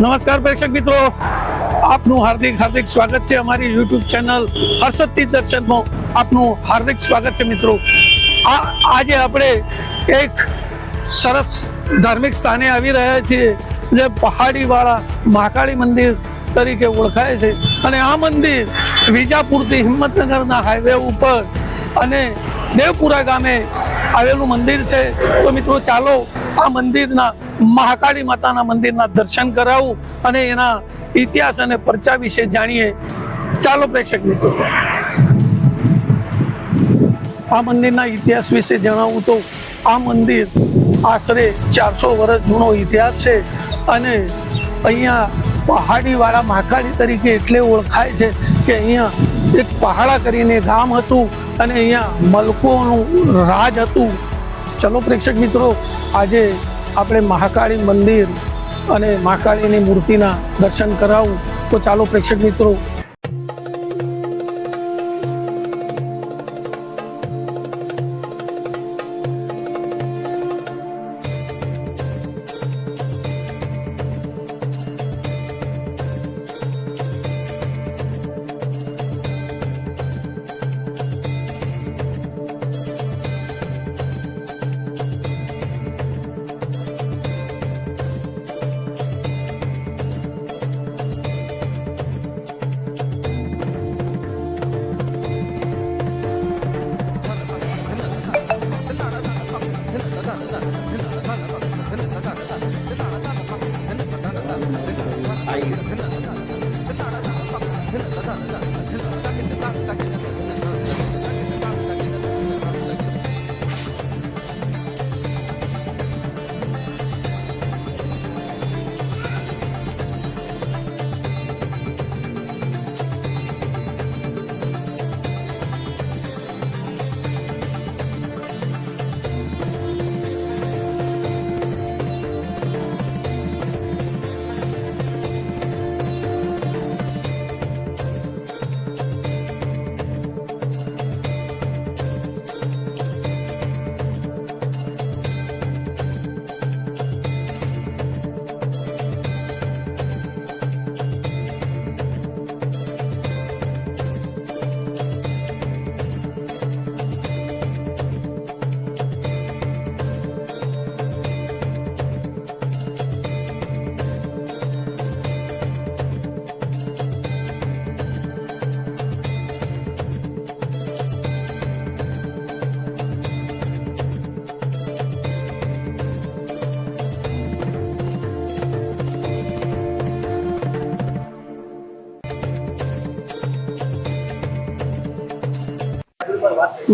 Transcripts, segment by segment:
નમસ્કાર પ્રેક્ષક મિત્રો. આપનું હાર્દિક હાર્દિક સ્વાગત છે અમારી યુટ્યુબ ચેનલ હર્ષદથી દર્શનમાં આપનું હાર્દિક સ્વાગત છે મિત્રો. આ આજે આપણે એક સરસ ધાર્મિક સ્થાને આવી રહ્યા છીએ જે પહાડીવાળા મહાકાળી મંદિર તરીકે ઓળખાય છે. અને આ મંદિર વિજાપુરથી હિંમતનગરના હાઈવે ઉપર અને દેવપુરા ગામે આવેલું મંદિર છે. તો મિત્રો ચાલો આ મંદિરના મહાકાળી માતાના મંદિરના દર્શન કરાવું અને એના ઇતિહાસ અને પરચા વિશે જાણીએ. ચાલો પ્રેક્ષક મિત્રો. આ મંદિરના ઇતિહાસ વિશે જણાવું તો આ મંદિર આશરે ચારસો વર્ષ જૂનો ઇતિહાસ છે અને અહીંયા પહાડીવાળા મહાકાળી તરીકે એટલે ઓળખાય છે કે અહીંયા એક પહાડા કરીને ગામ હતું અને અહીંયા મલકોનું રાજ હતું. ચલો પ્રેક્ષક મિત્રો, આજે આપણે મહાકાળી મંદિર અને મહાકાળીની મૂર્તિના દર્શન કરાવું તો ચાલો પ્રેક્ષક મિત્રો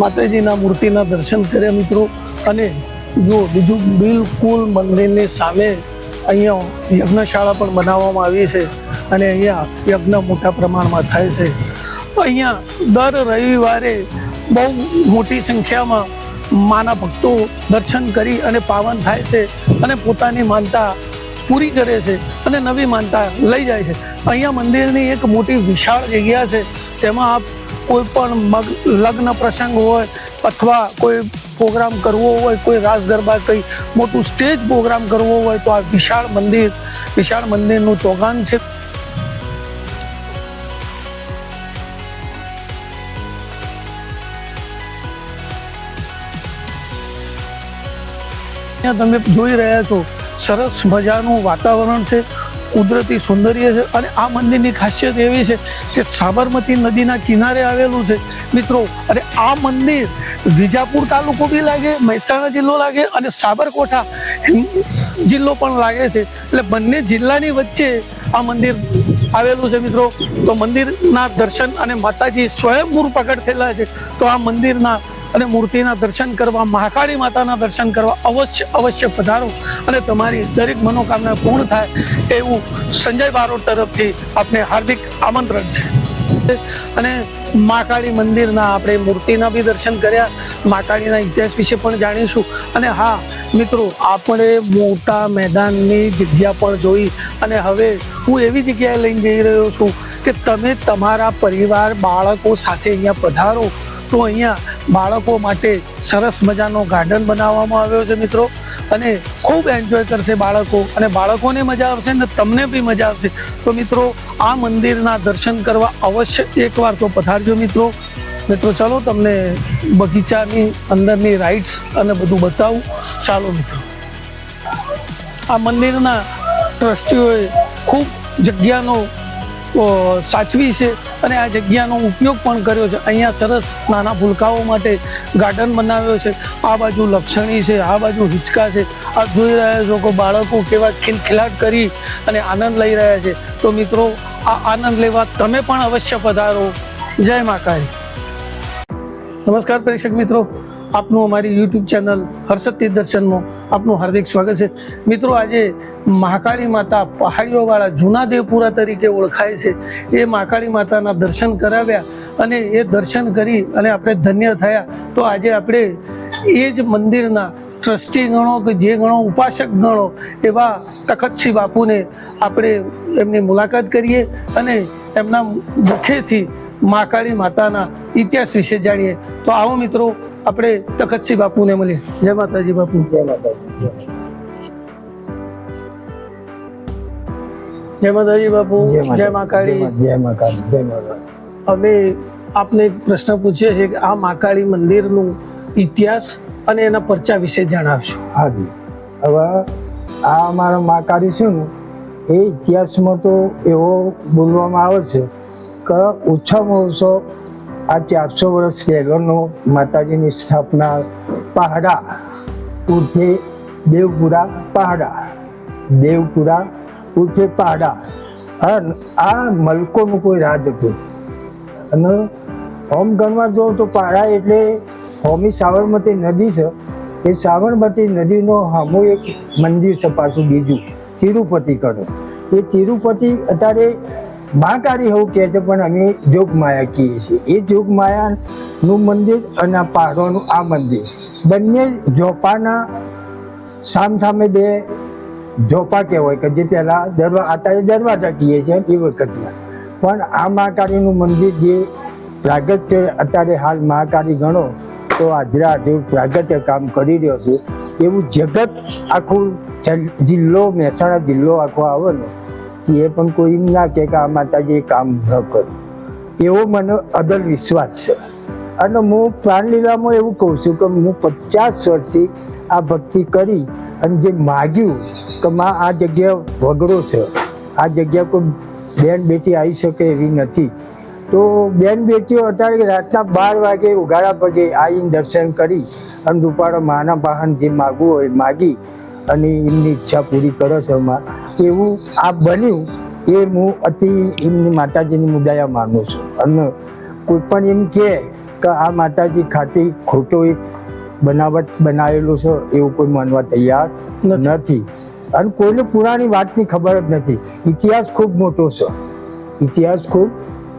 માતાજીના મૂર્તિના દર્શન કર્યા મિત્રો. અને જો બીજું બિલકુલ મંદિરની સામે અહીંયા યજ્ઞશાળા પણ બનાવવામાં આવી છે અને અહીંયા યજ્ઞ મોટા પ્રમાણમાં થાય છે. અહીંયા દર રવિવારે બહુ મોટી સંખ્યામાં માના ભક્તો દર્શન કરી અને પાવન થાય છે અને પોતાની માનતા પૂરી કરે છે અને નવી માનતા લઈ જાય છે. અહીંયા મંદિરની એક મોટી વિશાળ જગ્યા છે. તેમાં આપ કોઈ પણ લગ્ન પ્રસંગ હોય અથવા કોઈ પ્રોગ્રામ કરવો હોય, કોઈ રાસ ગરબા કંઈ મોટું સ્ટેજ પ્રોગ્રામ કરવો હોય તો આ વિશાળ મંદિર, વિશાળ મંદિરનું ચોગાન છે. તમે જોઈ રહ્યા છો, સરસ મજાનું વાતાવરણ છે. કુદરતી સૌંદર્ય છે અને આ મંદિરની ખાસિયત એવી છે કે સાબરમતી નદીના કિનારે આવેલું છે. મિત્રો, અને આ મંદિર વિજાપુર તાલુકો બી લાગે, મહેસાણા જિલ્લો લાગે અને સાબરકોઠા જિલ્લો પણ લાગે છે. એટલે બંને જિલ્લાની વચ્ચે આ મંદિર આવેલું છે મિત્રો. તો મંદિરના દર્શન અને માતાજી સ્વયંભૂર પ્રગટ થયેલા છે. તો આ મંદિરના અને મૂર્તિના દર્શન કરવા, મહાકાળી માતાના દર્શન કરવા અવશ્ય અવશ્ય પધારો અને તમારી દરેક મનોકામના પૂર્ણ થાય એવું સંજય બારોટ તરફથી આપને હાર્દિક આમંત્રણ છે. અને મહાકાળી મંદિરના આપણે મૂર્તિના બી દર્શન કર્યા. મહાકાળીના ઇતિહાસ વિશે પણ જાણીશું. અને હા, મિત્રો, આપણે મોટા મેદાનની જગ્યા પણ જોઈ અને હવે હું એવી જગ્યાએ લઈને જઈ રહ્યો છું કે તમે તમારા પરિવાર, બાળકો સાથે અહીંયા પધારો. તો અહીંયા બાળકો માટે સરસ મજાનો ગાર્ડન બનાવવામાં આવ્યો છે મિત્રો. અને ખૂબ એન્જોય કરશે બાળકો. અને બાળકોને મજા આવશે ને તમને બી મજા આવશે. તો મિત્રો, આ મંદિરના દર્શન કરવા અવશ્ય એકવાર તો પધારજો મિત્રો. મિત્રો, ચાલો તમને બગીચાની અંદરની રાઇડ્સ અને બધું બતાવું. ચાલો મિત્રો. આ મંદિરના ટ્રસ્ટીઓએ ખૂબ જગ્યાનો સાચવી છે અને આ જગ્યાનો ઉપયોગ પણ કર્યો છે. અહીંયા સરસ નાના ભૂલકાઓ માટે ગાર્ડન બનાવ્યો છે. આ બાજુ લક્ષણી છે, આ બાજુ હિંચકા છે. આ જોઈ રહ્યા છો કે બાળકો કેવા ખિલખિલાટ કરી અને આનંદ લઈ રહ્યા છે. તો મિત્રો, આ આનંદ લેવા તમે પણ અવશ્ય પધારો. જય મા નમસ્કાર પ્રેક્ષક મિત્રો. આપનું અમારી યુટ્યુબ ચેનલ હર્ષદથી દર્શનમાં આપનું હાર્દિક સ્વાગત છે. મિત્રો, આજે મહાકાળી માતા પહાડીઓવાળા જૂના દેવપુરા તરીકે ઓળખાય છે. એ મહાકાળી માતાના દર્શન કરાવ્યા અને એ દર્શન કરી અને આપણે ધન્ય થયા. તો આજે આપણે એ જ મંદિરના ટ્રસ્ટી ગણો કે જે ગણો ઉપાસક ગણો એવા તખતસિંહ બાપુને આપણે એમની મુલાકાત કરીએ અને એમના મુખેથી મહાકાળી માતાના ઇતિહાસ વિશે જાણીએ. તો આવો મિત્રો, આપણે તખતસિંહ બાપુને મળીએ. જય માતાજી, બાપુ. જય માતાજી. જય માતાજી બાપુ જય મહાકાળી. જય મા કાળી જય મા અમે આપને એક પ્રશ્ન પૂછીએ છીએ કે આ મહાકાળી મંદિરનું ઇતિહાસ અને એના પરચા વિશે જણાવશો. હાજી હવે આ અમારા મા કાળી છે ને એ ઇતિહાસમાં તો એવો બોલવામાં આવે છે કે ઓછામાં ઓછો આ ચારસો વર્ષ પહેલાંનો માતાજીની સ્થાપના પહાડા ઉર્ફે દેવપુરા પહાડા દેવપુરા ઉર્ફે પહાડા અને આ મલકોનું કોઈ રાજ હતું. અને હોમ ગણવા જો તો પાડા એટલે હોમી સાબરમતી નદી છે. એ સાબરમતી નદીનો હામો એક મંદિર છે પાછું બીજું, તિરુપતિ કરો એ તિરુપતિ અત્યારે મહાકાળી એવું કહે છે, પણ અમે જોગમાયા કહીએ છીએ. એ જોગમાયાનું મંદિર અને પહાડોનું આ મંદિર. બંને જોપાના સામસામે બે જોપા કહેવાય કે જે પહેલા દરવા, અત્યારે દરવાજા કહીએ છીએ એ વખતના. પણ આ મહાકાળીનું મંદિર જે પ્રાગત્ય અત્યારે હાલ મહાકાળી ગણો, તો આજરા જેવું પ્રાગત્ય કામ કરી રહ્યો છે. એવું જગત આખું જિલ- જિલ્લો, મહેસાણા જિલ્લો આખો આવે ને, એ પણ કોઈ એમ ના કે આ માતાજી કામ ન કર્યું એવો મને અદલ વિશ્વાસ છે. અને હું પ્રાણલીલામાં એવું કહું છું કે હું પચાસ વર્ષથી આ ભક્તિ કરી અને જે માગ્યું કે માં આ જગ્યા વગડો છે, આ જગ્યા કોઈ બેન બેટી આવી શકે એવી નથી. તો બેન બેટીઓ અત્યારે રાતના બાર વાગે ઉઘાડા પગે આવીને દર્શન કરી અને રૂપાળા માના વાહન જે માગવું હોય માગી અને એમની ઈચ્છા પૂરી કરે છે માં. એવું આ બન્યું એ હું અતિ એમની માતાજીની મુદાયા માનું છું. અને કોઈ પણ એમ કહે કે આ માતાજી ખાતી ખોટો એક બનાવટ બનાવેલું છે એવું કોઈ માનવા તૈયાર નથી. અને કોઈને પુરાણી વાતની ખબર જ નથી. ઇતિહાસ ખૂબ મોટો છે. ઇતિહાસ ખૂબ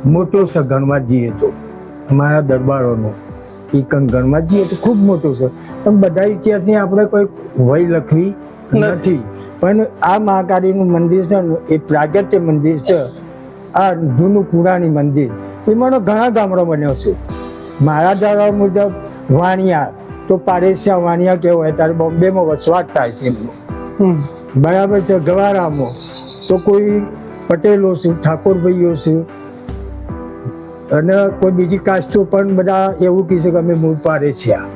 મોટો છે ગણવા જઈએ તો. અમારા દરબારોનો એ કણ ગણવા જઈએ તો ખૂબ મોટો છે. પણ બધા ઇતિહાસની આપણે કોઈ વય લખવી નથી. પણ આ મહાકાળીનું મંદિર છે ને એ પ્રાગટ્ય મંદિર છે. આ જૂનું પુરાણી મંદિર. એમાંનો ઘણા ગામડો બન્યો છે. મારા જાણવા મુજબ વાણિયા તો પારેશિયા વાણિયા કહેવાય ત્યારે બોમ્બેમાં વસવાટ થાય છે એમનો. બરાબર છે ગવારામાં. તો કોઈ પટેલો છે ઠાકોરભાઈઓ છે અને કોઈ બીજી કાસ્ટો પણ બધા એવું કહે છે કે અમે મૂળ પારેશિયા.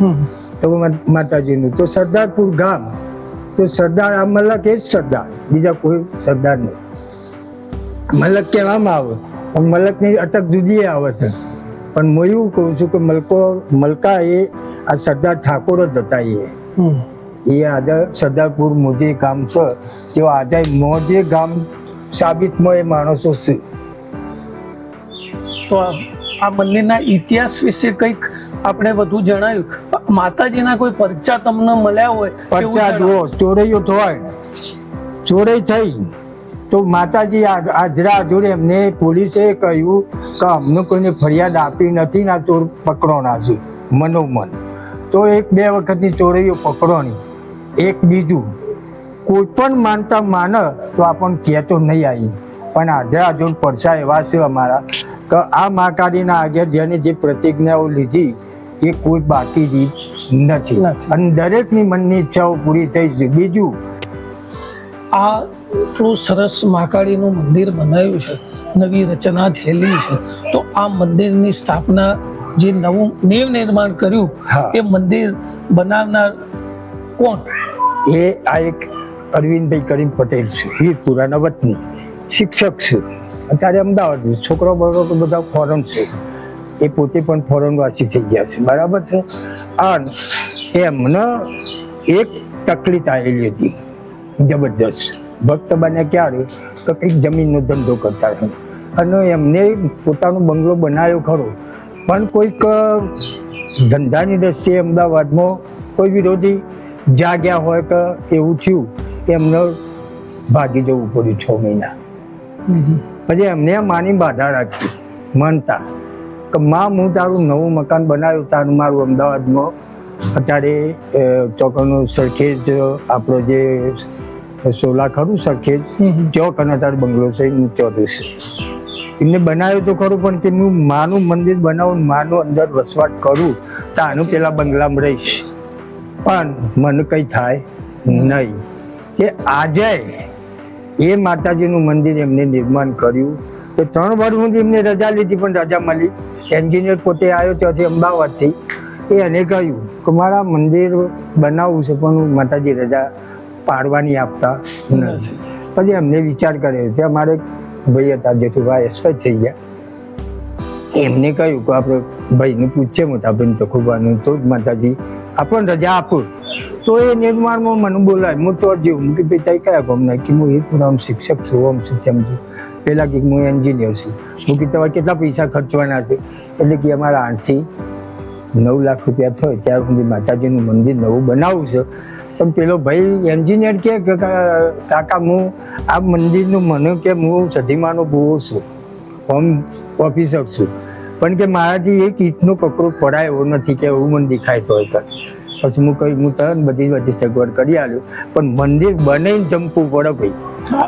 છે તો માતાજીનું. તો સરદારપુર ગામ. તો સરદાર આ મલક એ જ સરદાર. બીજા કોઈ સરદાર નહીં. મલક કહેવામાં આવે. પણ મલકની અટક જુદી આવે છે. પણ હું એવું કહું છું કે મલકો મલકા એ આ સરદાર ઠાકોર જ હતા એ. એ આજે સરદારપુર મોજે ગામ છે. તેઓ આજે મોજે ગામ સાબિતમાં એ માણસો છે. તો આ બંનેના ઇતિહાસ વિશે કંઈક આપણે વધુ જણાવ્યું માતાજીના કોઈ પરચા તમને મળ્યા હોય પરચા. જુઓ ચોરૈયો થાય ચોરી થઈ. તો માતાજી આજરા જોડે એમને પોલીસે કહ્યું કે અમને કોઈને ફરિયાદ આપી નથી ના ચોર પકડોના છે મનોમન. તો એક બે વખતની ચોરીઓ પકડોની એક બીજું કોઈ પણ માનતા માને તો આપણને કહેતો નહીં આવી પણ આજે જોડ પડછા એવા છે અમારા કે આ મહાકાળીના આગળ જેને જે પ્રતિજ્ઞાઓ લીધી એ કોઈ બાકી રીત નથી. નથી. અને દરેકની મનની ઈચ્છાઓ પૂરી થઈ છે. બીજું આ એટલું સરસ મહાકાળીનું મંદિર બનાવ્યું છે નવી રચના થયેલી છે. તો આ મંદિરની સ્થાપના જે નવું નેવ નિર્માણ કર્યું એ મંદિર બનાવનાર કોણ? એ આ એક અરવિંદભાઈ કરીમ પટેલ છે. વીરપુરાના વતની શિક્ષક છે. અત્યારે અમદાવાદ છોકરો બરો તો બધા ફોરેન છે. એ પોતે પણ ફોરેન વાસી થઈ ગયા છે. બરાબર છે? અને એમને એક તકલીફ આવેલી હતી. જબરજસ્ત. ભક્ત બને ક્યારે? તો કંઈક જમીનનો ધંધો કરતા હતા. અને એમને પોતાનો બંગલો બનાવ્યો ખરો. પણ કોઈક ધંધાની દ્રષ્ટિએ અમદાવાદમાં કોઈ વિરોધી જાગ્યા હોય કે એવું થયું એમને ભાગી જવું પડ્યું છ મહિના. પછી એમને માની બાધા રાખી માનતા કે માં હું તારું નવું મકાન બનાવ્યું તારું મારું અમદાવાદમાં. અત્યારે ચોકનો સરખેજ આપણો જે સોલા ખરું સરખેજ ચોક અને અત્યારે બંગલો છે છે એમને બનાવ્યું તો ખરું પણ કે હું માનું મંદિર બનાવું માનું અંદર વસવાટ કરું તો આનું પેલા બંગલામાં રહીશ. પણ મને કંઈ થાય નહીં. કે આજે એ માતાજીનું મંદિર એમને નિર્માણ કર્યું. તો ત્રણ વર્ષ સુધી એમને રજા લીધી પણ રજા મળી. એન્જિનિયર પોતે આવ્યો ત્યાંથી અમદાવાદથી. એ એને કહ્યું કે મારા મંદિર બનાવવું છે પણ હું માતાજી રજા પાડવાની આપતા. નથી પછી અમને વિચાર કર્યો કે અમારે ભાઈ હતા જેઠુભાઈ એક્સપાયર થઈ ગયા. એમને કહ્યું કે આપણે ભાઈને પૂછે મોટા ભાઈ તખુબાનું તો જ માતાજી આપણને રજા આપું. તો એ નિર્માણમાં મને બોલાય, હું તો જેવું કે ભાઈ તઈ કયા ગામના કે હું એ પૂરા શિક્ષક છું, આમ છું તેમ છું પહેલાં કે હું એન્જિનિયર છું. હું કે તમારે કેટલા પૈસા ખર્ચવાના છે? એટલે કે અમારા આઠથી નવ લાખ રૂપિયા થાય, ત્યાર સુધી માતાજીનું મંદિર નવું બનાવવું છે. પણ પેલો ભાઈ એન્જિનિયર કે કાકા હું આ મંદિરનું મને કે હું સધીમાનો બહુ છું. હોમ ઓફિસર છું. પણ કે મારાથી એક ઈંચનો કકરો પડાય એવો નથી કે એવું મને દેખાય છે હોય તો. પછી હું કહ્યું હું તરત બધી બધી સગવડ કરી આલ્યું. પણ મંદિર બનાવીને જમવું પડે ભાઈ.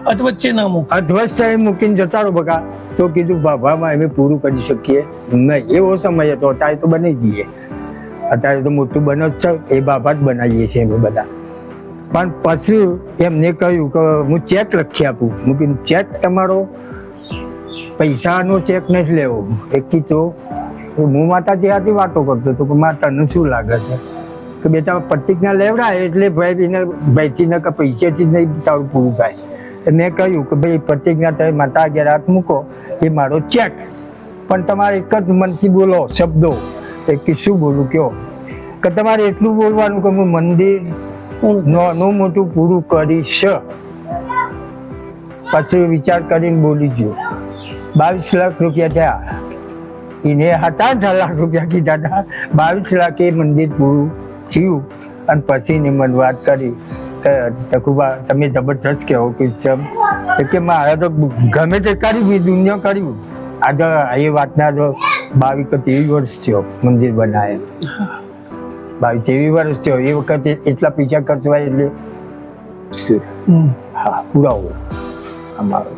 અધવચ્ચે ના મૂક. અધ્વસ્ત મૂકીને જતા રહો બકા. તો કીધું બાભામાં અમે પૂરું કરી શકીએ. નહીં એવો સમય હતો. અત્યારે તો બની દઈએ અત્યારે તો મોટું બનો જ છે. એ બાભા જ બનાવીએ છીએ અમે બધા. પણ પછી એમને કહ્યું કે હું ચેક લખી આપું. હું ચેક તમારો પૈસાનો ચેક નથી લેવો. એક તો હું માતાજી હાથી વાતો કરતો હતો કે માતાનું શું લાગે છે? કે બેટા પ્રતિજ્ઞા લેવડાય એટલે ભાઈ એને ભાઈથી ને કે પૈસેથી નહીં, તારું પૂરું થાય. મેં કહ્યું કે ભાઈ, પ્રતિજ્ઞા તમે માતા આગળ હાથ મૂકો, એ મારો ચેક. પણ તમારે એક જ મનથી બોલો શબ્દો. એ કે, શું બોલું? કયો? કે તમારે એટલું બોલવાનું કે હું મંદિર નાનું મોટું પૂરું કરીશ. પછી વિચાર કરીને બોલી ગયો બાવીસ લાખ રૂપિયા થયા. એને હતા લાખ રૂપિયા કીધા હતા. બાવીસ લાખ મંદિર પૂરું થયું. અને પછી એને મને વાત કરી ટકુબા તમે જબરજસ્ત કહેવો કે ચમ. કે, મારે તો ગમે તે કર્યું દુનિયા કર્યું. આજે એ વાતના તો બાવીસ કે ત્રેવીસ વર્ષ થયો મંદિર બનાવે. બાવીસ જેવી વર્ષ થયો એ વખતે એટલા પૈસા ખર્ચવાય એટલે હા પુરાવો. અમારો.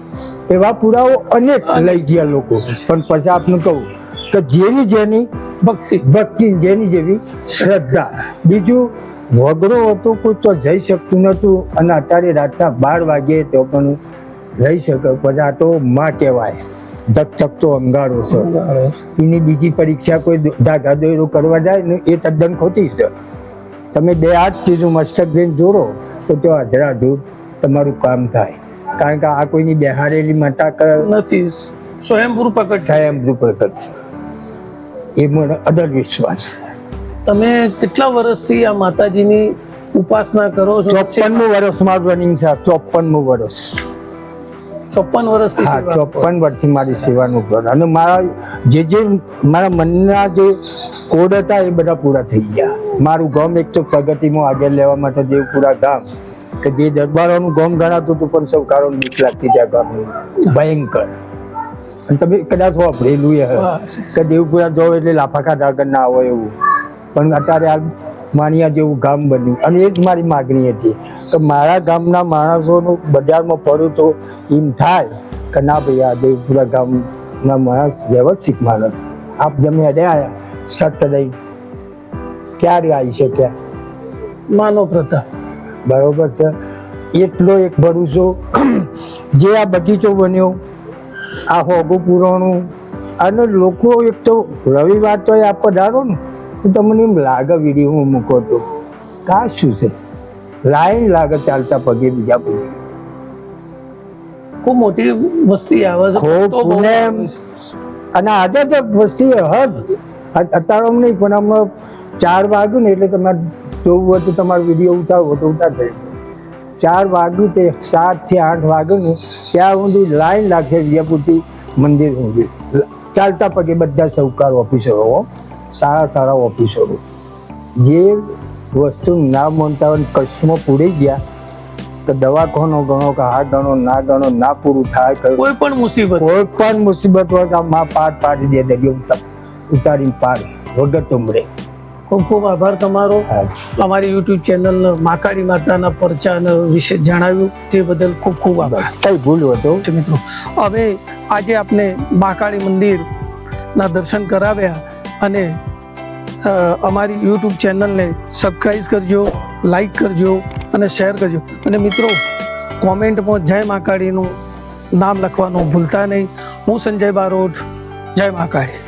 એવા પુરાવો અનેક લઈ ગયા લોકો. પણ પછી આપનું કહું કે જેની જેની ભક્તિ. ભક્તિ જેની જેવી શ્રદ્ધા. બીજું વગરો હતો કોઈ તો જઈ શકતું નહોતું અને અત્યારે રાતના બાર વાગે તો પણ રહી શકે. પછી આ તો માં કહેવાય. ધકધકતો અંગારો છે. એની બીજી પરીક્ષા કોઈ ધાધા દોરો કરવા જાય ને એ તદ્દન ખોટી છે. તમે બે આઠ ચીજનું મસ્તક જઈને જોડો તો તે અધરા ધૂપ તમારું કામ થાય. કારણ કે આ કોઈની બેહારેલી માતા નથી. સ્વયંભૂ પ્રકટ થાય પ્રગટ છે. એ મને અડર વિશ્વાસ તમે કેટલા વર્ષથી આ માતાજીની ઉપાસના કરો છો? ચોપનમું વર્ષ મારું રનિંગ છે. ચોપનમું વર્ષ. ચોપન વર્ષથી હા ચોપન વર્ષથી મારી સેવાનું કર અને મારા જે જે મારા મનના જે કોડ હતા એ બધા પૂરા થઈ ગયા. મારું ગામ એક તો પ્રગતિમાં આગળ લેવા માટે દેવપુરા ગામ કે જે દરબારોનું ગામ ગણાતું હતું પણ સૌકારો નીક લાગતી ત્યાં ગામનું. ભયંકર. અને તમે કદાચ વાપરેલું એ કે દેવપુરા જાઓ એટલે લાફાકા આગળ ના હોય એવું. પણ અત્યારે આ માણિયા જેવું ગામ બન્યું. અને એ જ મારી માગણી હતી કે મારા ગામના માણસોનું બજારમાં ફરું તો એમ થાય કે ના ભાઈ આ દેવપુરા ગામના માણસ વ્યવસ્થિત માણસ. આપ જમે આવ્યા સત દઈ ક્યારે આવી શક્યા? માનો પ્રથા બરોબર છે. એટલો એક ભરોસો જે આ બગીચો બન્યો આ હોગું પુરાણું. અને લોકો એક તો રવિવાર તો આ પધારો ને તો તમને એમ લાગે વીડિયો હું મૂકો તો. કા શું છે? લાઈન લાગે ચાલતા પગે બીજા પૂછે ખૂબ મોટી વસ્તી આવે છે પુણે અને આજે તો વસ્તી હદ. અત્યારે આમ પણ અમને ચાર વાગ્યું ને એટલે તમારે જોવું હોય તો તમારો વીડિયો ઉતારવો તો ઉતાર થઈ ચાર વાગ્યું તે સાતથી આઠ વાગ્યું ને ત્યાં સુધી લાઈન લાગશે વિજયપુરથી મંદિર સુધી. ચાલતા પગે બધા સૌકાર ઓફિસરો હો. સારા સારા ઓફિસરો જે વસ્તુ ના માનતા હોય કચ્છમાં પૂરી ગયા તો દવાખાનો ગણો કે હા ગણો ના ગણો ના પૂરું થાય કોઈ પણ મુસીબત. કોઈ પણ મુસીબત હોય તો માં પાઠ પાડી દે દરિયો ઉતારી ઉતારીને પાર વગર તુમરે ખૂબ ખૂબ આભાર તમારો. અમારી યુટ્યુબ ચેનલ માકાળી માતાના પરચા વિશે જણાવ્યું તે બદલ ખૂબ ખૂબ આભાર. કઈ ભૂલ હતો મિત્રો હવે આજે આપને મંદિર મંદિરના દર્શન કરાવ્યા. અને અમારી યુટ્યુબ ચેનલને સબસ્ક્રાઈબ કરજો લાઈક કરજો અને શેર કરજો. અને મિત્રો કોમેન્ટમાં જય મહાકાળીનું નામ લખવાનું ભૂલતા નહીં. હું સંજય બારોટ, જય મહાકાળી.